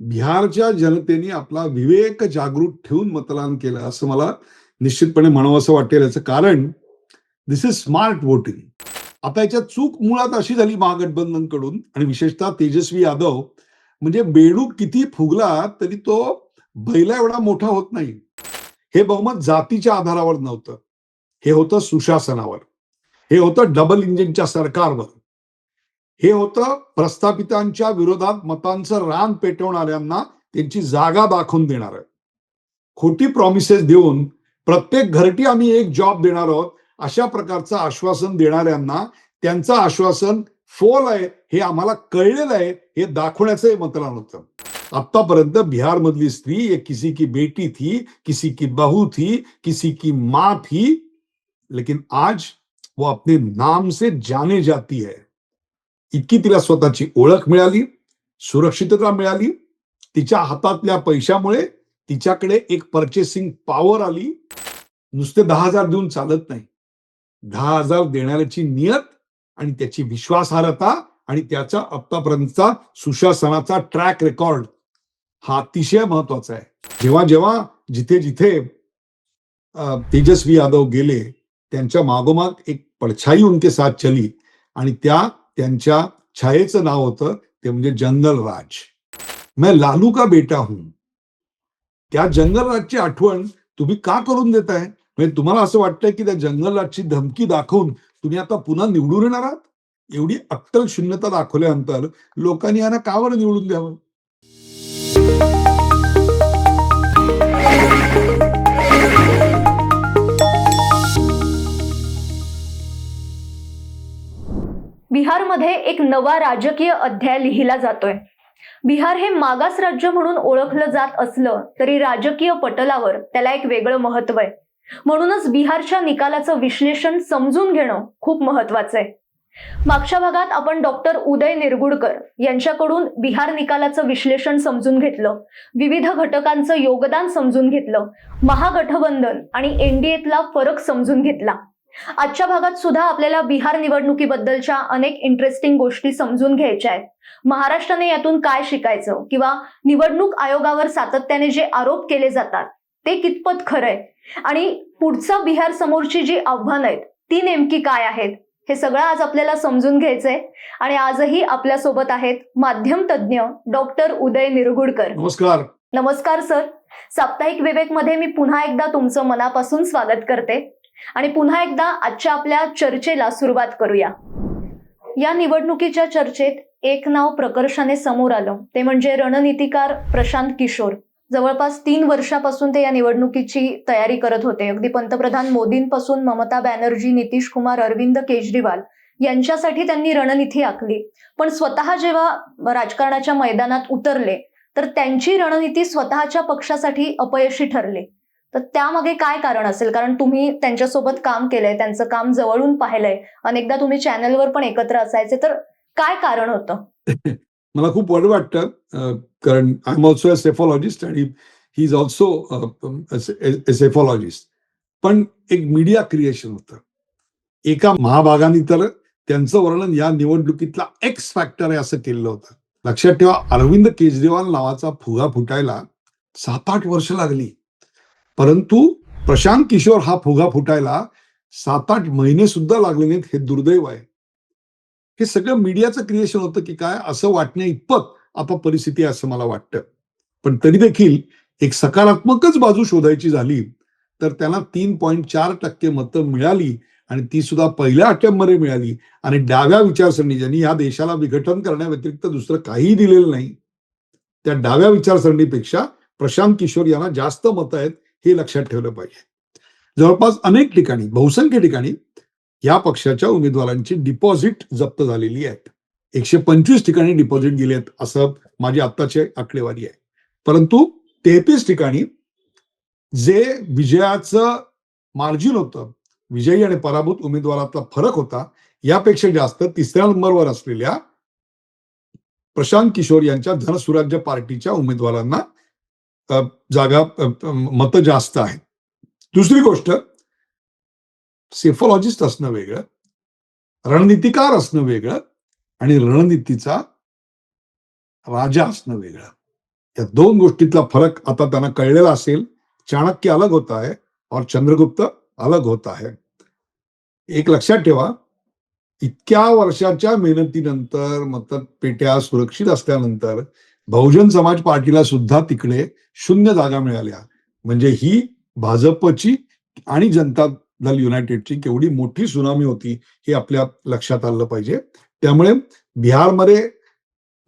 बिहारच्या जनतेने आपला विवेक जागृत ठेवून मतदान केलं असं मला निश्चितपणे म्हणावं असं वाटेल याचं कारण दिस इज स्मार्ट वोटिंग आता याच्यात चूक मुळात अशी झाली महागठबंधनकडून आणि विशेषतः तेजस्वी यादव. म्हणजे बेडूक किती फुगला तरी तो बैला एवढा मोठा होत नाही. हे बहुमत जातीच्या आधारावर नव्हतं. हे होतं सुशासनावर. हे होतं डबल इंजिनच्या सरकारवर. हे होतं प्रस्थापितांच्या विरोधात मतांचं रान पेटवणाऱ्यांना त्यांची जागा दाखवून देणार खोटी प्रॉमिसेस देऊन प्रत्येक घरटी आम्ही एक जॉब देणार आहोत अशा प्रकारचं आश्वासन देणाऱ्यांना त्यांचं आश्वासन फोल आहे हे आम्हाला कळलेलं आहे हे दाखवण्याचं मतदान होतं. आतापर्यंत बिहार मधली स्त्री एक किसी की बेटी थी किसी की बहू थी किसी की माँ थी लेकिन आज वो अपने नाम से जाने जाती है. इतकी तिला स्वतःची ओळख मिळाली सुरक्षितता मिळाली तिच्या हातातल्या पैशामुळे तिच्याकडे एक परचेसिंग पॉवर आली. नुसते दहा हजार देऊन चालत नाही. दहा हजार देणाऱ्याची नियत आणि त्याची विश्वासार्हता आणि त्याचा आतापर्यंतचा सुशासनाचा ट्रॅक रेकॉर्ड हा अतिशय महत्त्वाचा आहे. जेव्हा जेव्हा जिथे जिथे तेजस्वी यादव गेले त्यांच्या मागोमाग एक पडछाई उनके साथ चली आणि त्या त्यांच्या छायेचं नाव होतं ते म्हणजे जंगल राज. मैं लालू का बेटा हूं. त्या जंगल राजची आठवण तुम्ही का करून देताय? म्हणजे तुम्हाला असं वाटतंय की त्या जंगल राजची धमकी दाखवून तुम्ही आता पुन्हा निवडून येणार आहात? एवढी अक्कल शून्यता दाखवल्यानंतर लोकांनी यांना कावर निवडून द्यावं? बिहारमध्ये एक नवा राजकीय अध्याय लिहिला जातोय. बिहार हे मागास राज्य म्हणून ओळखलं जात असलं तरी राजकीय पटलावर त्याला एक वेगळं महत्त्व आहे. म्हणूनच बिहारच्या निकालाचं विश्लेषण समजून घेणं खूप महत्वाचं आहे. मागच्या भागात आपण डॉक्टर उदय निरगुडकर यांच्याकडून बिहार निकालाचं विश्लेषण समजून घेतलं विविध घटकांचं योगदान समजून घेतलं महागठबंधन आणि एनडीएतला फरक समजून घेतला. आजच्या भागात सुद्धा आपल्याला बिहार निवडणुकीबद्दलच्या अनेक इंटरेस्टिंग गोष्टी समजून घ्यायच्या आहेत. महाराष्ट्राने यातून काय शिकायचं? किंवा निवडणूक आयोगावर सातत्याने जे आरोप केले जातात ते कितपत खरंय? आणि पुढचा बिहार समोरची जी आव्हानं आहेत ती नेमकी काय आहेत? हे सगळं आज आपल्याला समजून घ्यायचंय. आणि आजही आपल्यासोबत आहेत माध्यम तज्ज्ञ डॉक्टर उदय निरगुडकर. नमस्कार. नमस्कार सर. साप्ताहिक विवेकमध्ये मी पुन्हा एकदा तुमचं मनापासून स्वागत करते. आणि पुन्हा एकदा आजच्या आपल्या चर्चेला सुरुवात करूया. या निवडणुकीच्या चर्चेत एक नाव प्रकर्षाने समोर आलं. ते म्हणजे रणनीतिकार प्रशांत किशोर. जवळपास तीन वर्षापासून ते या निवडणुकीची तयारी करत होते. अगदी पंतप्रधान मोदींपासून ममता बॅनर्जी नितीश कुमार अरविंद केजरीवाल यांच्यासाठी त्यांनी रणनीती आखली. पण स्वतः जेव्हा राजकारणाच्या मैदानात उतरले तर त्यांची रणनीती स्वतःच्या पक्षासाठी अपयशी ठरली. तर त्यामागे काय कारण असेल? कारण तुम्ही त्यांच्यासोबत काम केलंय त्यांचं काम जवळून पाहिलंय. अनेकदा तुम्ही चॅनलवर पण एकत्र असायचे तर काय कारण होतं? मला खूप बरं वाटतं कारण I am also a psephologist आणि ही इज ऑल्सो सेफॉलॉजिस्ट पण एक मीडिया क्रिएशन होतं. एका महाभागाने तर त्यांचं वर्णन या निवडणुकीतला एक्स फॅक्टर आहे असं केलेलं होतं. लक्षात ठेवा अरविंद केजरीवाल नावाचा फुगा फुटायला सात आठ वर्ष लागली. परंतु प्रशांत किशोर हा फुगा फुटायला सात आठ महिने सुद्धा लागले नाहीत हे दुर्दैव आहे. हे सगळं मीडियाचं क्रिएशन होतं की काय असं वाटण्या इतपत आता परिस्थिती असं मला वाटतं. पण तरी देखील एक सकारात्मकच बाजू शोधायची झाली तर त्यांना तीन पॉईंट चार टक्के मतं मिळाली आणि ती सुद्धा पहिल्या अटेम्पमध्ये मिळाली. आणि डाव्या विचारसरणी ज्यांनी या देशाला विघटन करण्याव्यतिरिक्त दुसरं काहीही दिलेलं नाही. त्या डाव्या विचारसरणीपेक्षा प्रशांत किशोर यांना जास्त मतं आहेत हे लक्षात ठेवलं पाहिजे. जवळपास अनेक ठिकाणी बहुसंख्य ठिकाणी या पक्षाच्या उमेदवारांची डिपॉझिट जप्त झालेली आहेत. एकशे पंचवीस ठिकाणी डिपॉझिट गेले आहेत असं माझी आत्ताची आकडेवारी आहे. परंतु तेहतीस ठिकाणी जे विजयाचं मार्जिन होतं विजयी आणि पराभूत उमेदवारातला फरक होता यापेक्षा जास्त तिसऱ्या नंबरवर असलेल्या प्रशांत किशोर यांच्या धनसुराज्य पार्टीच्या उमेदवारांना जागा मतं जास्त आहेत. दुसरी गोष्ट सेफॉलॉजिस्ट असणं वेगळं रणनीतिकार असणं वेगळं आणि रणनीतीचा राजा असणं वेगळं. या दोन गोष्टीतला फरक आता त्यांना कळलेला असेल. चाणक्य अलग होत आहे और चंद्रगुप्त अलग होत आहे. एक लक्षात ठेवा इतक्या वर्षाच्या मेहनतीनंतर मतपेट्या सुरक्षित असल्यानंतर बहुजन समाज पार्टीला सुद्धा तिकडे शून्य जागा मिळाल्या. म्हणजे ही भाजपची आणि जनता दल युनायटेडची केवढी मोठी सुनामी होती हे आपल्या लक्षात आलं पाहिजे. त्यामुळे बिहारमध्ये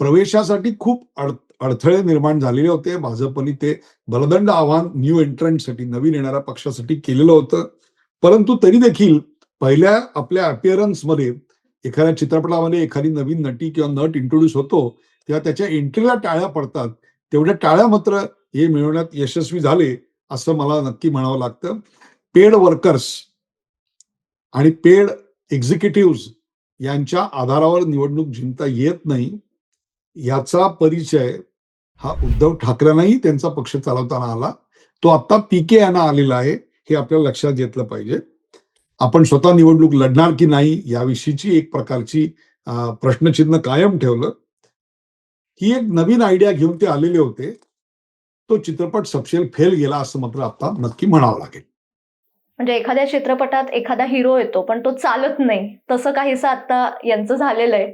प्रवेशासाठी खूप अड अडथळे निर्माण झालेले होते. भाजपने ते बलदंड आव्हान न्यू एंट्रंटसाठी नवीन येणाऱ्या पक्षासाठी केलेलं होतं. परंतु तरी देखील पहिल्या आपल्या अपिअरन्समध्ये एखाद्या चित्रपटामध्ये एखादी नवीन नटी किंवा नट इंट्रोड्यूस होतो तेव्हा त्याच्या एंट्रीला टाळ्या पडतात. तेवढ्या टाळ्या मात्र हे मिळवण्यात यशस्वी झाले असं मला नक्की म्हणावं लागतं. पेड वर्कर्स आणि पेड एक्झिक्युटिव्ह यांच्या आधारावर निवडणूक जिंकता येत नाही याचा परिचय हा उद्धव ठाकरेंनाही त्यांचा पक्ष चालवताना आला. तो आता पीके यांना आलेला आहे हे आपल्याला लक्षात घेतलं पाहिजे. आपण स्वतः निवडणूक लढणार की नाही याविषयीची एक प्रकारची प्रश्नचिन्ह कायम ठेवलं. ही एक नवीन आयडिया घेऊन ते आलेले होते. तो चित्रपट सपशेल फेल गेला असं मात्र आता नक्की म्हणावं लागेल. म्हणजे एखाद्या चित्रपटात एखादा हिरो येतो पण तो चालत नाही. तसं काहीसं आता यांचं झालेलं आहे.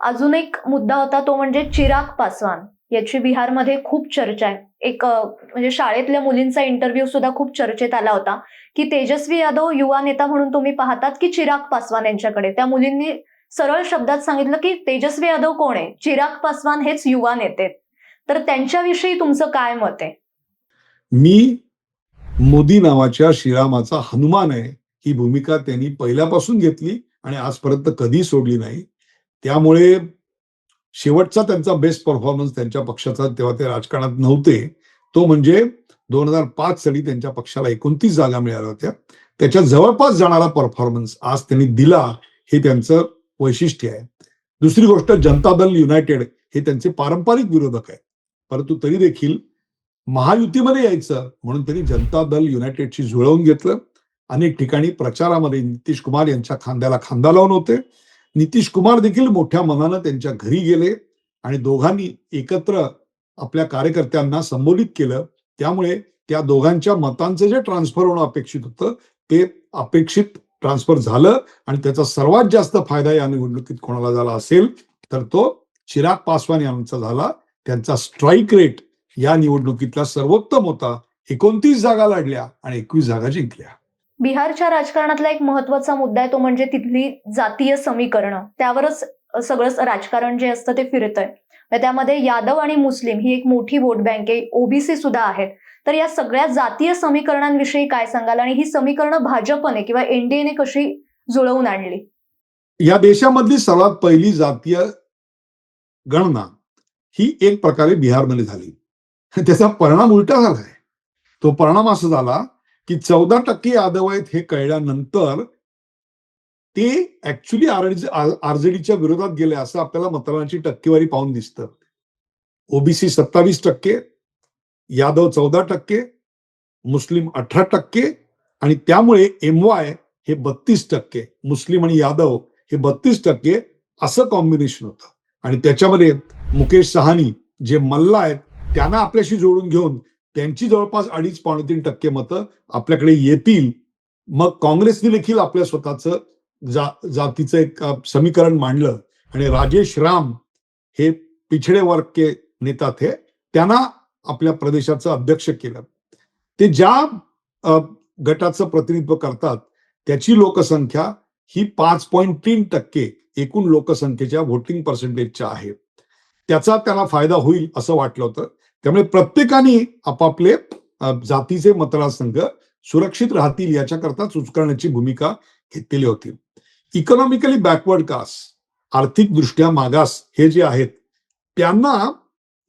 अजून एक मुद्दा होता तो म्हणजे चिराग पासवान. याची बिहारमध्ये खूप चर्चा आहे. एक म्हणजे शाळेतल्या मुलींचा इंटरव्ह्यू सुद्धा खूप चर्चेत आला होता की तेजस्वी यादव युवा नेता म्हणून तुम्ही पाहतात की चिराग पासवान यांच्याकडे? त्या मुलींनी सरळ शब्दात सांगितलं की तेजस्वी यादव कोण आहे? चिराग पासवान हेच युवा नेते. तर त्यांच्याविषयी तुमचं काय मत आहे? मी मोदी नावाच्या श्रीरामाचा हनुमान आहे. ही भूमिका त्यांनी पहिल्यापासून घेतली आणि आजपर्यंत कधी सोडली नाही. त्यामुळे शेवटचा त्यांचा बेस्ट परफॉर्मन्स त्यांच्या पक्षाचा तेव्हा ते राजकारणात नव्हते. तो म्हणजे दोन हजार पाच साली त्यांच्या पक्षाला एकोणतीस जागा मिळाल्या होत्या. त्याच्या जवळपास जाणारा परफॉर्मन्स आज त्यांनी दिला हे त्यांचं वैशिष्ट्य आहे. दुसरी गोष्ट जनता दल युनायटेड हे त्यांचे पारंपरिक विरोधक आहेत. परंतु तरी देखील महायुतीमध्ये यायचं म्हणून त्यांनी जनता दल युनायटेडशी जुळवून घेतलं. अनेक ठिकाणी प्रचारामध्ये नितीश कुमार यांच्या खांद्याला खांदा लावून होते. नितीश कुमार देखील मोठ्या मनानं त्यांच्या घरी गेले आणि दोघांनी एकत्र आपल्या कार्यकर्त्यांना संबोधित केलं. त्यामुळे त्या दोघांच्या मतांचं जे ट्रान्सफर होणं अपेक्षित होतं ते अपेक्षित ट्रान्सफर झालं आणि त्याचा सर्वात जास्त फायदा या निवडणुकीत कोणाला झाला असेल तर तो चिराग पासवान यांचा झाला. त्यांचा स्ट्राईक रेट या निवडणुकीतला सर्वोत्तम होता. एकोणतीस जागा लढल्या आणि एकवीस जागा जिंकल्या. बिहारच्या राजकारणातला एक महत्त्वाचा मुद्दा आहे तो म्हणजे तिथली जातीय समीकरणं. त्यावरच सगळंच राजकारण जे असतं ते फिरतंय. तर त्यामध्ये यादव आणि मुस्लिम ही एक मोठी वोट बँक आहे. ओबीसी सुद्धा आहेत. तर या सगळ्या जातीय समीकरणांविषयी काय सांगाल? आणि ही समीकरणं भाजपने किंवा एनडीएने कशी जुळवून आणली? या देशामधली सर्वात पहिली जातीय गणना ही एक प्रकारे बिहारमध्ये झाली. त्याचा परिणाम उलटा झालाय. तो परिणाम असा झाला की चौदा टक्के यादव आहेत हे कळल्यानंतर ते ऍक्च्युली आरजेडीच्या विरोधात गेले असं आपल्याला मतदानाची टक्केवारी पाहून दिसतं. ओबीसी सत्तावीस टक्के यादव चौदा टक्के मुस्लिम अठरा टक्के आणि त्यामुळे एम वाय हे बत्तीस टक्के मुस्लिम आणि यादव हे बत्तीस टक्के असं कॉम्बिनेशन होतं. आणि त्याच्यामध्ये मुकेश सहानी जे मल्ला आहेत त्यांना आपल्याशी जोडून घेऊन त्यांची जवळपास अडीच पावणे तीन टक्के मतं आपल्याकडे येतील. मग काँग्रेसने देखील आपल्या स्वतःचं जा जातीचं एक समीकरण मांडलं. आणि राजेश राम हे पिछडे वर्ग के नेता थे. त्यांना आपल्या प्रदेशाचं अध्यक्ष केलं ते ज्या गटाचं प्रतिनिधित्व करतात त्याची लोकसंख्या ही पाच पॉईंट तीन टक्के एकूण लोकसंख्येच्या व्होटिंग पर्सेंटेजच्या आहे त्याचा त्यांना फायदा होईल असं वाटलं होतं. त्यामुळे प्रत्येकाने आपापले जातीचे मतदारसंघ सुरक्षित राहतील याच्याकरता सुचकरण्याची भूमिका घेतलेली होती. इकॉनॉमिकली बॅकवर्ड कास्ट आर्थिक दृष्ट्या मागास हे जे आहेत त्यांना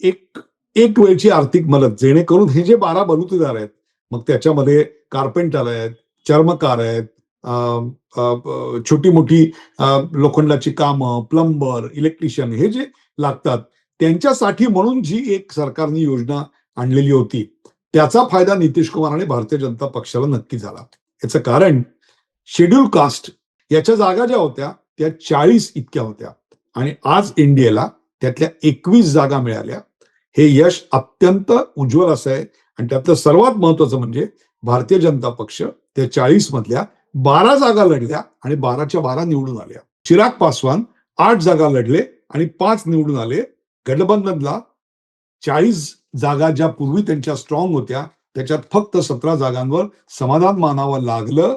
एक एक वेळची आर्थिक मदत जेणेकरून हे जे बारा बलुतेदार आहेत मग त्याच्यामध्ये कार्पेंटर आहेत चर्मकार आहेत छोटी मोठी लोखंडाची कामं प्लंबर इलेक्ट्रिशियन हे जे लागतात त्यांच्यासाठी म्हणून जी एक सरकारने योजना आणलेली होती त्याचा फायदा नितीश कुमार आणि भारतीय जनता पक्षाला नक्की झाला. याचं कारण शेड्यूल कास्ट याच्या जागा ज्या होत्या त्या चाळीस इतक्या होत्या. आणि आज इंडियाला त्यातल्या एकवीस जागा मिळाल्या. हे यश अत्यंत उज्ज्वल असं आहे. आणि त्यातलं सर्वात महत्वाचं म्हणजे भारतीय जनता पक्ष त्या चाळीस मधल्या बारा जागा लढल्या आणि बाराच्या बारा निवडून आल्या. चिराग पासवान आठ जागा लढले आणि पाच निवडून आले. गठबंधनला चाळीस जागा ज्या पूर्वी त्यांच्या स्ट्रॉंग होत्या त्याच्यात फक्त सतरा जागांवर समाधान मानावं लागलं.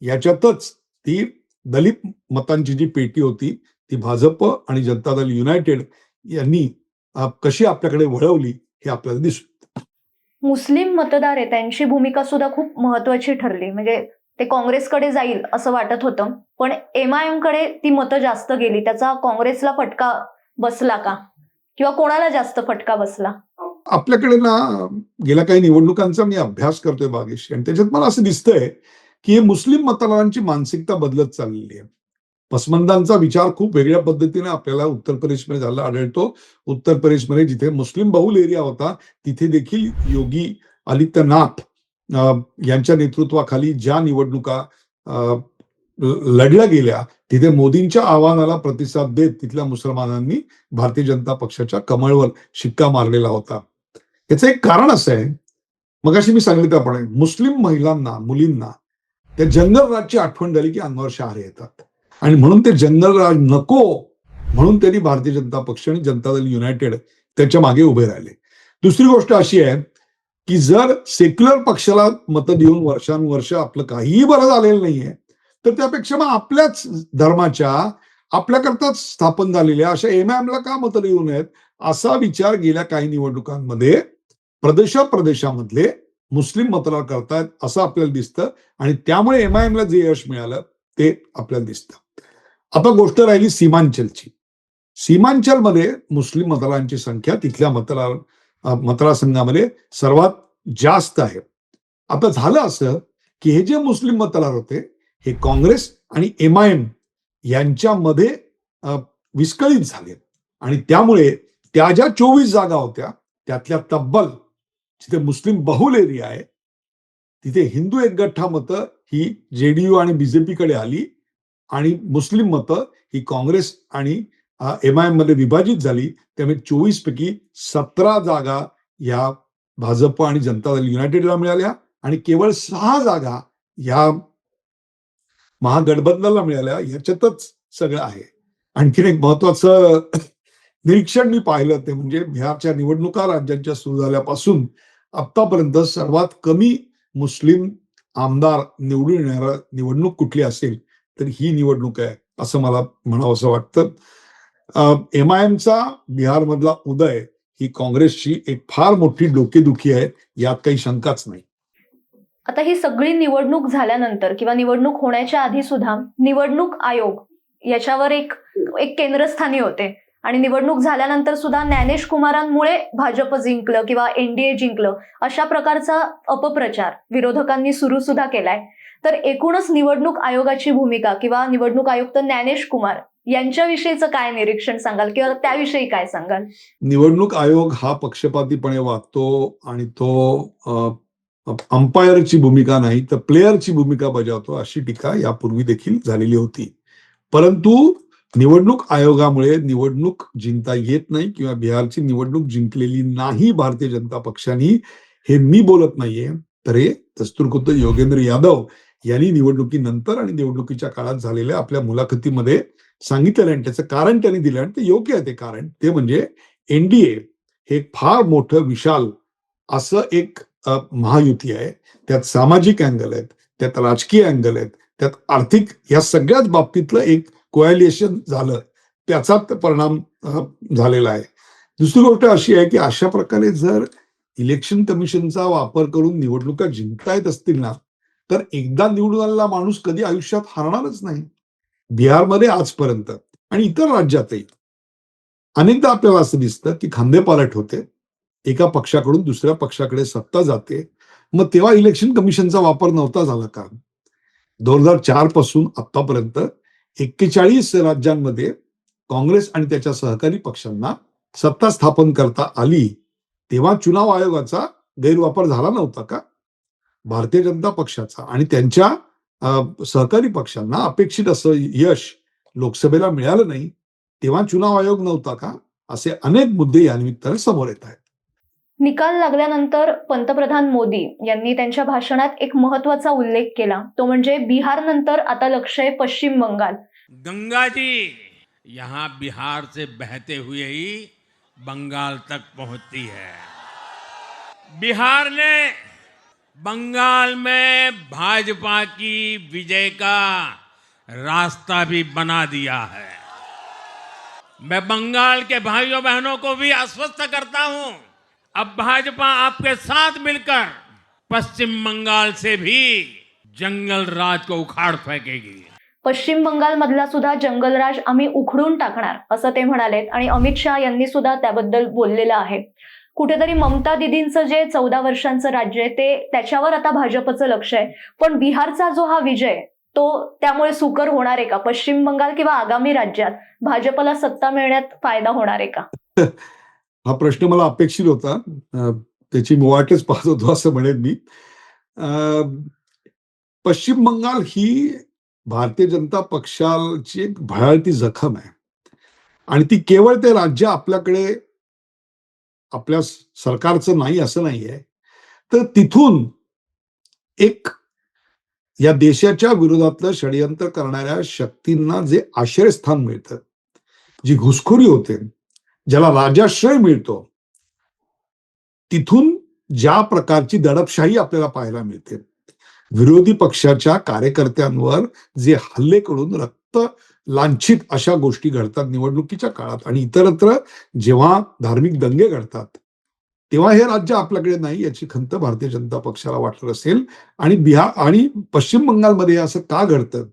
याच्यातच ती दलित मतांची जी पेटी होती ती भाजप आणि जनता दल युनायटेड यांनी कशी आपल्याकडे वळवली हे आपल्याला दिसतं मुस्लिम मतदार आहे त्यांची भूमिका सुद्धा खूप महत्वाची ठरली. म्हणजे ते काँग्रेसकडे जाईल असं वाटत होतं पण एम आय एमकडे ती मतं जास्त गेली. त्याचा काँग्रेसला फटका बसला का? किंवा कोणाला जास्त फटका बसला? आपल्याकडे ना गेल्या काही निवडणुकांचा मी अभ्यास करतोय बागेशी. आणि त्याच्यात मला असं दिसतंय की मुस्लिम मतदारांची मानसिकता बदलत चाललेली आहे. पसमंदांचा विचार खूप वेगळ्या पद्धतीने आपल्याला उत्तर प्रदेशमध्ये झाला आढळतो. उत्तर प्रदेशमध्ये जिथे मुस्लिम बहुल एरिया होता तिथे देखील योगी आदित्यनाथ यांच्या नेतृत्वाखाली ज्या निवडणुका लढल्या गेल्या तिथे मोदींच्या आव्हानाला प्रतिसाद देत तिथल्या मुसलमानांनी भारतीय जनता पक्षाच्या कमळवर शिक्का मारलेला होता. याचं एक कारण असं आहे मगाशी मी सांगितलं त्याप्रमाणे मुस्लिम महिलांना मुलींना त्या जंगल राजची आठवण झाली की अंगावर शहारे येतात. आणि म्हणून ते जनरल राज नको. म्हणून त्यांनी भारतीय जनता पक्ष आणि जनता दल युनायटेड त्याच्यामागे उभे राहिले. दुसरी गोष्ट अशी आहे की जर सेक्युलर पक्षाला मतं देऊन वर्षानुवर्ष आपलं काहीही बरं झालेलं नाहीये तर त्यापेक्षा मग आपल्याच धर्माच्या आपल्याकरताच स्थापन झालेल्या अशा एम ला का मतं देऊ नयेत? असा विचार गेल्या काही निवडणुकांमध्ये प्रदेशाप्रदेशामधले मुस्लिम मतदार करतायत असं आपल्याला दिसतं आणि त्यामुळे एम आय ला जे यश मिळालं ते आपल्याला दिसतं. आता गोष्ट राहिली सीमांचलची. सीमांचलमध्ये मुस्लिम मतदारांची संख्या तिथल्या मतदार मतदारसंघामध्ये सर्वात जास्त आहे. आता झालं असं की हे जे मुस्लिम मतदार होते हे काँग्रेस आणि एम आय एम यांच्यामध्ये विस्कळीत झाले. आणि त्यामुळे त्या ज्या चोवीस जागा होत्या त्यातल्या तब्बल जिथे मुस्लिम बहुल एरिया आहे तिथे हिंदू एकगठ्ठा मतं ही जेडीयू आणि बीजेपीकडे आली आणि मुस्लिम मतं ही काँग्रेस आणि एम आयमध्ये विभाजित झाली त्यामुळे चोवीस पैकी सतरा जागा या भाजप आणि जनता दल युनायटेडला मिळाल्या आणि केवळ सहा जागा या महागठबंधनला मिळाल्या याच्यातच सगळं आहे. आणखीन एक महत्वाचं निरीक्षण मी पाहिलं ते म्हणजे बिहारच्या निवडणुका राज्यांच्या सुरू झाल्यापासून आतापर्यंत सर्वात कमी मुस्लिम आमदार निवडून येणारा निवडणूक कुठली असेल? तर ही निवडणूक आहे असं मला म्हणावं असं वाटतं एम आय एमचा बिहारमधला उदय ही काँग्रेसची एक फार मोठी डोकेदुखी आहे यात काही शंकाच नाही. आता ही सगळी निवडणूक झाल्यानंतर किंवा निवडणूक होण्याच्या आधी सुद्धा निवडणूक आयोग याच्यावर एक एक केंद्रस्थानी होते. आणि निवडणूक झाल्यानंतर सुद्धा ज्ञानेश कुमारांमुळे भाजप जिंकलं किंवा एनडीए जिंकलं अशा प्रकारचा अपप्रचार विरोधकांनी सुरू सुद्धा केलाय. तर एकूणच निवडणूक आयोगाची भूमिका किंवा निवडणूक आयुक्त ज्ञानेश कुमार यांच्याविषयीचं काय निरीक्षण सांगाल किंवा त्याविषयी काय सांगाल? निवडणूक आयोग हा पक्षपातीपणे वागतो आणि तो अंपायरची भूमिका नाही तर प्लेयरची भूमिका बजावतो अशी टीका यापूर्वी देखील झालेली होती. परंतु निवडणूक आयोगामुळे निवडणूक जिंकता येत नाही किंवा बिहारची निवडणूक जिंकलेली नाही भारतीय जनता पक्षाने हे मी बोलत नाहीये तर हे दस्तूरखुद्द योगेंद्र यादव यांनी निवडणुकीनंतर आणि निवडणुकीच्या काळात झालेल्या आपल्या मुलाखतीमध्ये सांगितलेलं आणि त्याचं कारण त्यांनी दिलं आणि ते योग्य आहे ते कारण. ते म्हणजे एनडीए हे फार मोठं विशाल असं एक महायुती आहे. त्यात सामाजिक अँगल आहेत त्यात राजकीय अँगल आहेत त्यात आर्थिक या सगळ्याच बाबतीतलं एक कोॲलिएशन झालं. त्याचा परिणाम झालेला आहे. दुसरी गोष्ट अशी आहे की अशा प्रकारे जर इलेक्शन कमिशनचा वापर करून निवडणुका जिंकता येत असतील ना तर एकदा निवडून आलेला माणूस कधी आयुष्यात हारणारच नाही. बिहारमध्ये आजपर्यंत आणि इतर राज्यातही. अनेकदा आपल्याला असं दिसतं की खांदेपालट होते. एका पक्षाकडून दुसऱ्या पक्षाकडे सत्ता जाते. मग तेव्हा इलेक्शन कमिशनचा वापर नव्हता झाला का? दोन हजार चारपासून आतापर्यंत एक्केचाळीस राज्यांमध्ये काँग्रेस आणि त्याच्या सहकारी पक्षांना सत्ता स्थापन करता आली. तेव्हा चुनाव आयोगाचा गैरवापर झाला नव्हता का? भारतीय जनता पक्षाचा आणि त्यांच्या सहकारी पक्षांना अपेक्षित असं यश लोकसभेला मिळालं नाही तेव्हा चुनाव आयोग नव्हता का? असे अनेक मुद्दे या निमित्ताने समोर येत आहेत. निकाल लागल्यानंतर पंतप्रधान मोदी यांनी त्यांच्या भाषणात एक महत्त्वाचा उल्लेख केला. तो म्हणजे बिहार नंतर आता लक्ष आहे पश्चिम बंगाल. गंगा जी यहाँ बिहार से बहते हुए ही बंगाल तक पहुंचती है। बिहार ने बंगाल में भाजपा की विजय का रास्ता भी बना दिया है। मैं बंगाल के भाइयों बहनों को भी आश्वस्त करता हूँ, अब भाजपा आपके साथ मिलकर पश्चिम बंगाल से भी जंगल राज को उखाड़ फेंकेगी। पश्चिम बंगालमधला सुद्धा जंगलराज आम्ही उखडून टाकणार, असं ते म्हणालेत आणि अमित शहा यांनी सुद्धा त्याबद्दल बोललेलं आहे. कुठेतरी ममता दिदींचं जे चौदा वर्षांचं राज्य आहे ते त्याच्यावर आता भाजपचं लक्ष आहे. पण बिहारचा जो हा विजय तो त्यामुळे सुकर होणार आहे का? पश्चिम बंगाल किंवा आगामी राज्यात भाजपला सत्ता मिळण्यात फायदा होणार आहे का? हा प्रश्न मला अपेक्षित होता. त्याची मी वाटच पाहत होतो असं म्हणेन मी. पश्चिम बंगाल ही भारतीय जनता पक्षाची एक भयाळती जखम आहे. आणि ती केवळ ते राज्य आपल्याकडे आपल्या सरकारचं नाही असं नाहीये. तर तिथून एक या देशाच्या विरोधातलं षडयंत्र करणाऱ्या शक्तींना जे आश्रयस्थान मिळतं जी घुसखोरी होते ज्याला राजाश्रय मिळतो तिथून ज्या प्रकारची दडपशाही आपल्याला पाहायला मिळते. विरोधी पक्षाच्या कार्यकर्त्यांवर जे हल्ले करून रक्त लांछित अशा गोष्टी घडतात निवडणुकीच्या काळात. आणि इतरत्र जेव्हा धार्मिक दंगे घडतात तेव्हा हे राज्य आपल्याकडे नाही याची खंत भारतीय जनता पक्षाला वाटत असेल. आणि बिहार आणि पश्चिम बंगालमध्ये असं का घडतं?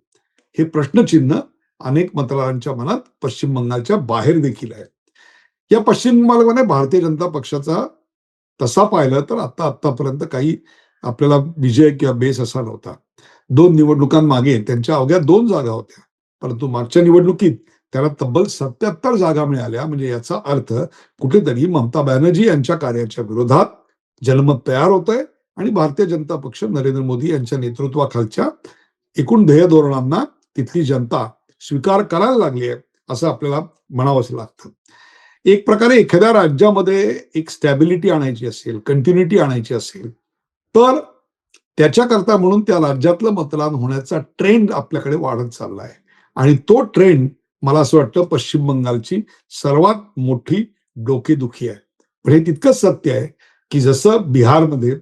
हे प्रश्नचिन्ह अनेक मतदारांच्या मनात पश्चिम बंगालच्या बाहेर देखील आहे या पश्चिम बंगालमध्ये भारतीय जनता पक्षाचा तसा पाहिलं तर आता आतापर्यंत काही आपल्याला विजय किंवा बेस असा नव्हता. दोन निवडणुकांमागे त्यांच्या अवघ्या दोन जागा होत्या. परंतु मागच्या निवडणुकीत त्याला तब्बल सत्याहत्तर जागा मिळाल्या. म्हणजे याचा अर्थ कुठेतरी ममता बॅनर्जी यांच्या कार्याच्या विरोधात जनमत तयार होत आहे आणि भारतीय जनता पक्ष नरेंद्र मोदी यांच्या नेतृत्वाखालच्या एकूण ध्येय धोरणांना तिथली जनता स्वीकार करायला लागली आहे असं आपल्याला म्हणावंच लागतं. एक प्रकारे एखाद्या राज्यामध्ये एक स्टॅबिलिटी आणायची असेल कंटिन्युटी आणायची असेल तर त्याच्याकरता म्हणून त्या राज्यातलं मतदान होण्याचा ट्रेंड आपल्याकडे वाढत चालला आहे. आणि तो ट्रेंड मला असं वाटतं पश्चिम बंगालची सर्वात मोठी डोकेदुखी आहे. पण हे तितकंच सत्य आहे की जसं बिहारमध्ये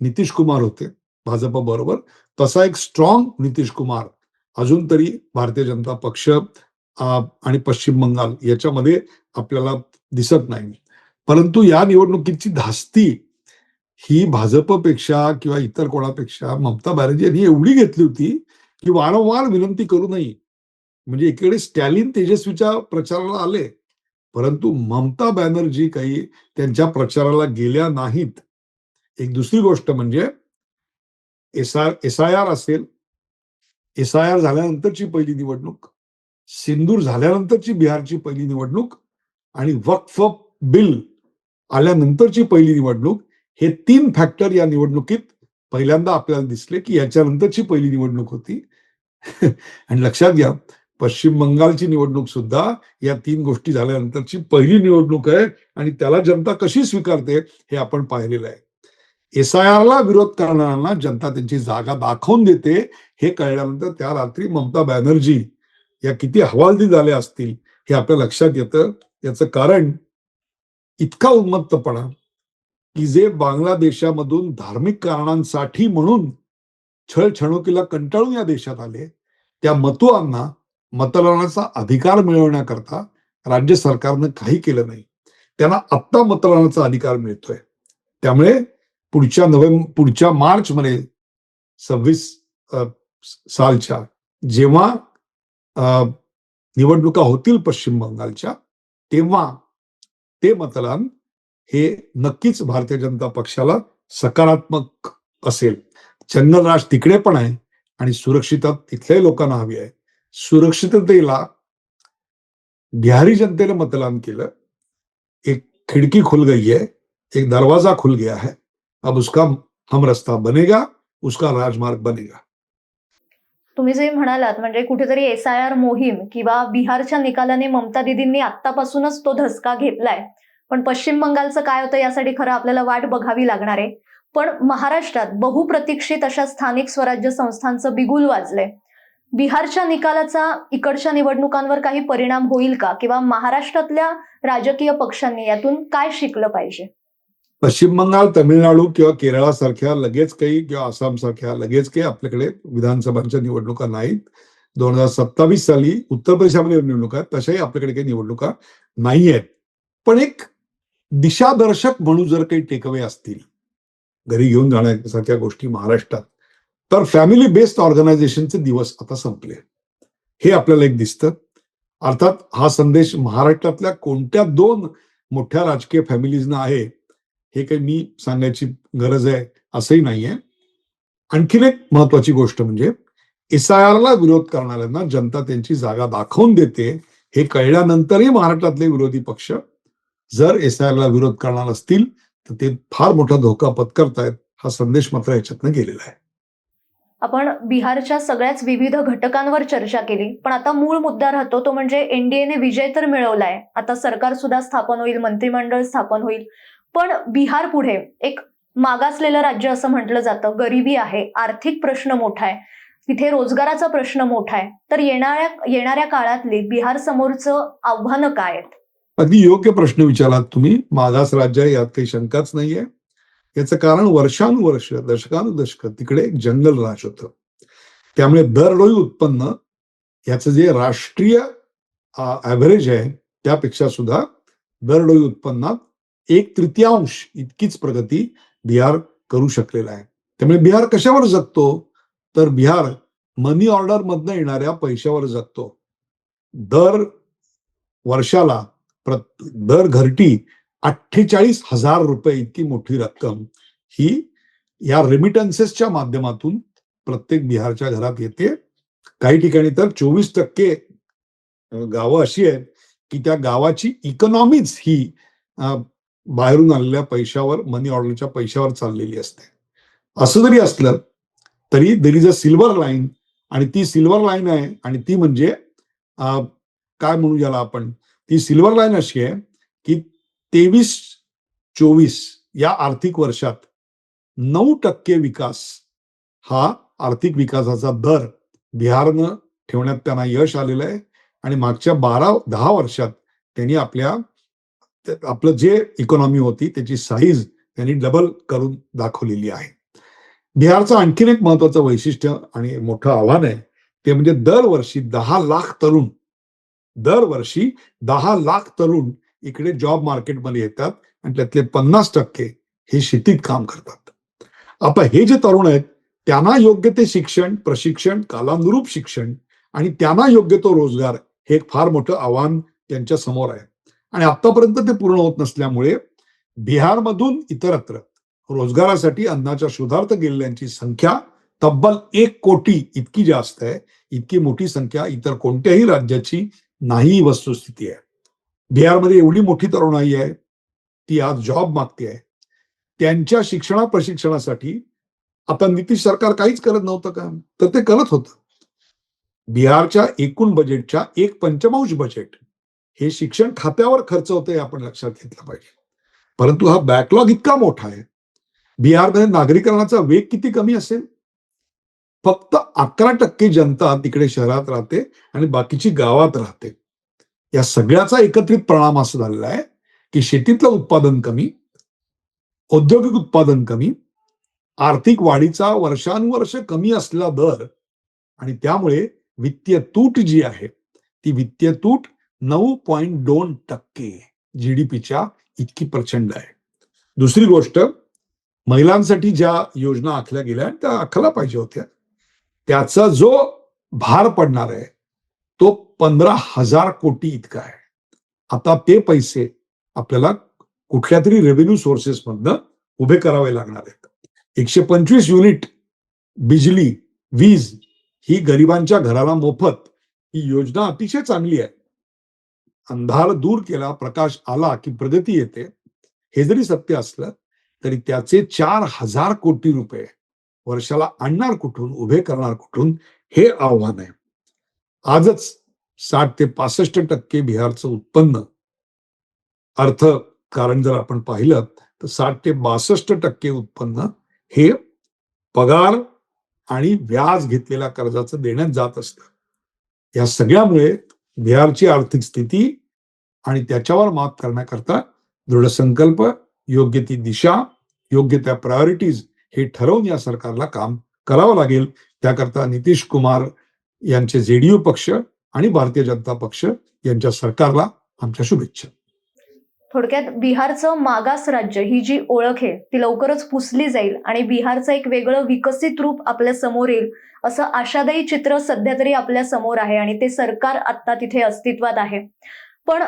नितीश कुमार होते भाजप बरोबर तसा एक स्ट्रॉंग नितीश कुमार अजून तरी भारतीय जनता पक्ष आणि पश्चिम बंगाल याच्यामध्ये आपल्याला दिसत नाही. परंतु या निवडणुकीची धास्ती ही भाजपपेक्षा किंवा इतर कोणापेक्षा ममता बॅनर्जी यांनी एवढी घेतली होती की वारंवार विनंती करू नये. म्हणजे एकीकडे स्टॅलिन तेजस्वीच्या प्रचाराला आले परंतु ममता बॅनर्जी काही त्यांच्या प्रचाराला गेल्या नाहीत. एक दुसरी गोष्ट म्हणजे S R S I R असेल एस आय आर झाल्यानंतरची पहिली निवडणूक सिंदूर झाल्यानंतरची बिहारची पहिली निवडणूक आणि वक्फ बिल आल्यानंतरची पहिली निवडणूक हे तीन फॅक्टर या निवडणुकीत पहिल्यांदा आपल्याला दिसले की याच्यानंतरची पहिली निवडणूक होती. आणि लक्षात घ्या पश्चिम बंगालची निवडणूक सुद्धा या तीन गोष्टी झाल्यानंतरची पहिली निवडणूक आहे आणि त्याला जनता कशी स्वीकारते हे आपण पाहिलेलं आहे. एस आय विरोध करणाऱ्यांना जनता त्यांची जागा दाखवून देते हे कळल्यानंतर त्या रात्री ममता बॅनर्जी या किती हवालदी झाल्या असतील हे आपल्या लक्षात येतं. याचं कारण इतका उन्मत्तपणा की जे बांगलादेशामधून धार्मिक कारणांसाठी म्हणून छळ छणुकीला कंटाळून या देशात आले त्या मतुआंना मतदानाचा अधिकार मिळवण्याकरता राज्य सरकारनं काही केलं नाही. त्यांना आत्ता मतदानाचा अधिकार मिळतोय. त्यामुळे पुढच्या नोव्हेंबर पुढच्या मार्च मध्ये सव्वीस सालच्या जेव्हा निवडणुका होतील पश्चिम बंगालच्या तेव्हा ते मतदान हे नक्कीच भारतीय जनता पक्षाला सकारात्मक असेल. चंदनराज तिकडे पण आहे आणि सुरक्षितता तिथल्याही लोकांना हवी आहे. सुरक्षिततेला बिहारी जनतेने मतदान केलं. एक खिड़की खुल गई है एक दरवाजा खुल गया है अब उसका हम रस्ता बनेगा उसका राजमार्ग बनेगा। तुम्ही जे म्हणालात म्हणजे कुठेतरी एस आय आर मोहीम किंवा बिहारच्या निकालाने ममता दिदींनी आतापासूनच तो धसका घेतलाय. पण पश्चिम बंगालचं काय होतं यासाठी खरं आपल्याला वाट बघावी लागणार आहे. पण महाराष्ट्रात बहुप्रतीक्षित अशा स्थानिक स्वराज्य संस्थांचं बिगुल वाजलंय. बिहारच्या निकालाचा इकडच्या निवडणुकांवर काही परिणाम होईल का? किंवा महाराष्ट्रातल्या राजकीय पक्षांनी यातून काय शिकलं पाहिजे? पश्चिम बंगाल तमिळनाडू किंवा केरळासारख्या लगेच काही किंवा आसामसारख्या लगेच काही आपल्याकडे विधानसभांच्या निवडणुका नाहीत. दोन हजार सत्तावीस साली उत्तर प्रदेशामध्ये निवडणुका आहेत तशाही आपल्याकडे काही निवडणुका नाही आहेत पण एक दिशादर्शक म्हणून जर काही टेकवे असतील घरी घेऊन जाण्यासारख्या गोष्टी महाराष्ट्रात. तर फॅमिली बेस्ड ऑर्गनायझेशनचे दिवस आता संपले. हे आपल्याला एक दिसतं. अर्थात हा संदेश महाराष्ट्रातल्या कोणत्या दोन मोठ्या राजकीय फॅमिलीजना आहे हे काही मी सांगायची गरज आहे असंही नाहीये. आणखीन एक महत्वाची गोष्ट म्हणजे एस आय आरला विरोध करणाऱ्यांना जनता त्यांची जागा दाखवून देते हे कळल्यानंतरही महाराष्ट्रातले विरोधी पक्ष जर एस आय आरला विरोध करणार असतील तर ते फार मोठा धोका पत्करतायत हा संदेश मात्र याच्यातनं गेलेला आहे. आपण बिहारच्या सगळ्याच विविध घटकांवर चर्चा केली पण आता मूळ मुद्दा राहतो तो म्हणजे एनडीएने विजय तर मिळवलाय आता सरकार सुद्धा स्थापन होईल मंत्रिमंडळ स्थापन होईल पण बिहार पुढे एक मागासलेलं राज्य असं म्हटलं जातं गरिबी आहे आर्थिक प्रश्न मोठा आहे तिथे रोजगाराचा प्रश्न मोठा आहे तर येणाऱ्या येणाऱ्या काळातली बिहार समोरचं आव्हानं काय आहेत? अगदी योग्य प्रश्न विचारलात तुम्ही. मागास राज्य आहे यात काही शंकाच नाहीये. याचं कारण वर्षानुवर्ष दशकानुदशक तिकडे एक जंगल राज होतं. त्यामुळे दरडोई उत्पन्न याचं जे राष्ट्रीय ऍव्हरेज आहे त्यापेक्षा सुद्धा दरडोई उत्पन्नात एक तृतीयांश इतकीच प्रगती बिहार करू शकलेला आहे. त्यामुळे बिहार कशावर जगतो? तर बिहार मनी ऑर्डर मधनं येणाऱ्या पैशावर जगतो. दर वर्षाला दर घरटी अठ्ठेचाळीस हजार रुपये इतकी मोठी रक्कम ही या रेमिटन्सेसच्या माध्यमातून प्रत्येक बिहारच्या घरात येते. काही ठिकाणी तर चोवीस टक्के गावं अशी आहेत की त्या गावाची इकॉनॉमीच ही बाहेरून आलेल्या पैशावर मनी ऑर्डरच्या पैशावर चाललेली असते. असं जरी असलं तरी there is a silver line आणि ती सिल्वर लाईन आहे आणि ती म्हणजे काय म्हणू याला आपण? ती सिल्वर लाईन अशी आहे की तेवीस चोवीस या आर्थिक वर्षात नऊ टक्के विकास हा आर्थिक विकासाचा दर बिहारनं ठेवण्यात त्यांना यश आलेलं आहे. आणि मागच्या बारा दहा वर्षात त्यांनी आपल्या आपलं जे इकॉनॉमी होती त्याची साईज त्यांनी डबल करून दाखवलेली आहे. बिहारचं आणखीन एक महत्वाचं वैशिष्ट्य आणि मोठं आव्हान आहे ते म्हणजे दरवर्षी दहा लाख तरुण दरवर्षी दहा लाख तरुण इकडे जॉब मार्केटमध्ये येतात आणि त्यातले पन्नास टक्के हे शेतीत काम करतात. आता हे जे तरुण आहेत त्यांना योग्य ते शिक्षण प्रशिक्षण कालानुरूप शिक्षण आणि त्यांना योग्य तो रोजगार हे एक फार मोठं आव्हान त्यांच्यासमोर आहे. आणि आतापर्यंत ते पूर्ण होत नसल्यामुळे बिहारमधून इतरत्र रोजगारासाठी अन्नाच्या शोधार्थ गेलेल्यांची संख्या तब्बल एक कोटी इतकी जास्त आहे. इतकी मोठी संख्या इतर कोणत्याही राज्याची नाही ही वस्तुस्थिती आहे. बिहारमध्ये एवढी मोठी तरुणाई आहे ती आज जॉब मागते आहे. त्यांच्या शिक्षणा प्रशिक्षणासाठी आता नितीश सरकार काहीच करत नव्हतं का? तर ते करत होतं. बिहारच्या एकूण बजेटच्या एक पंचमांश बजेट हे शिक्षण खात्यावर खर्च होते आपण लक्षात घेतलं पाहिजे. परंतु हा बॅकलॉग इतका मोठा आहे. बिहारमध्ये नागरीकरणाचा वेग किती कमी असेल? फक्त अकरा टक्के जनता तिकडे शहरात राहते आणि बाकीची गावात राहते. या सगळ्याचा एकत्रित परिणाम असा झालेला आहे की शेतीतलं उत्पादन कमी औद्योगिक उत्पादन कमी आर्थिक वाढीचा वर्षानुवर्ष कमी असलेला दर आणि त्यामुळे वित्तीय तूट जी आहे ती वित्तीय तूट नऊ पॉईंट दोन टक्के जीडीपीच्या इतकी प्रचंड आहे. दुसरी गोष्ट महिलांसाठी ज्या योजना आखल्या गेल्या त्या आखल्या पाहिजे होत्या. त्याचा जो भार पडणार आहे तो पंधरा हजार कोटी इतका आहे. आता ते पैसे आपल्याला कुठल्या तरी रेव्हेन्यू सोर्सेस मधनं उभे करावे लागणार आहेत. एकशे पंचवीस युनिट बिजली वीज ही गरिबांच्या घराला मोफत ही योजना अतिशय चांगली आहे. अंधार दूर केला प्रकाश आला की प्रगती येते. हे जरी सत्य असलं तरी त्याचे चार हजार कोटी रुपये वर्षाला आणणार कुठून उभे करणार कुठून हे आव्हान आहे. आजच साठ ते पासष्ट टक्के बिहारचं उत्पन्न अर्थ कारण जर आपण पाहिलं तर साठ ते बासष्ट टक्के उत्पन्न हे पगार आणि व्याज घेतलेल्या कर्जाचं देण्यात जात असतं. या सगळ्यामुळे बिहारची आर्थिक स्थिती आणि त्याच्यावर मात करण्याकरता दृढ संकल्प योग्य ती दिशा योग्य त्या प्रायोरिटीज हे ठरवून या सरकारला काम करावं लागेल. त्याकरता नितीश कुमार यांचे जेडीयू पक्ष आणि भारतीय जनता पक्ष यांच्या सरकारला आमच्या शुभेच्छा. थोडक्यात बिहारचं मागास राज्य ही जी ओळख आहे ती लवकरच पुसली जाईल आणि बिहारचं एक वेगळं विकसित रूप आपल्यासमोर येईल असं आशादायी चित्र सध्या तरी आपल्यासमोर आहे आणि ते सरकार आत्ता तिथे अस्तित्वात आहे. पण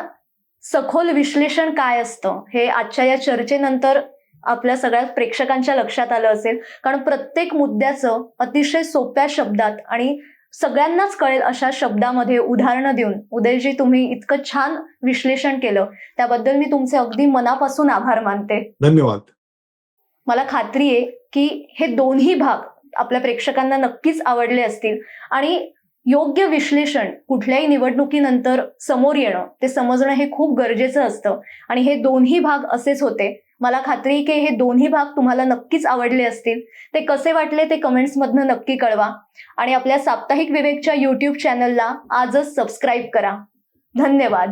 सखोल विश्लेषण काय असतं हे आजच्या या चर्चेनंतर आपल्या सगळ्या प्रेक्षकांच्या लक्षात आलं असेल. कारण प्रत्येक मुद्द्याचं अतिशय सोप्या शब्दात आणि सगळ्यांनाच कळेल अशा शब्दामध्ये उदाहरणं देऊन. उदयजी तुम्ही इतकं छान विश्लेषण केलं. त्याबद्दल मी तुमचे अगदी मनापासून आभार मानते. धन्यवाद. मला खात्री आहे की हे दोन्ही भाग आपल्या प्रेक्षकांना नक्कीच आवडले असतील. आणि योग्य विश्लेषण कुठल्याही निवडणुकीनंतर समोर येणं ते समजणं हे खूप गरजेचं असतं. आणि हे दोन्ही भाग असेच होते. मला खात्री आहे की हे दोन्ही भाग तुम्हाला नक्कीच आवडले असतील. ते कसे वाटले ते कमेंट्समधनं नक्की कळवा. आणि आपल्या साप्ताहिक विवेकच्या यूट्यूब चॅनलला आजच सबस्क्राईब करा. धन्यवाद.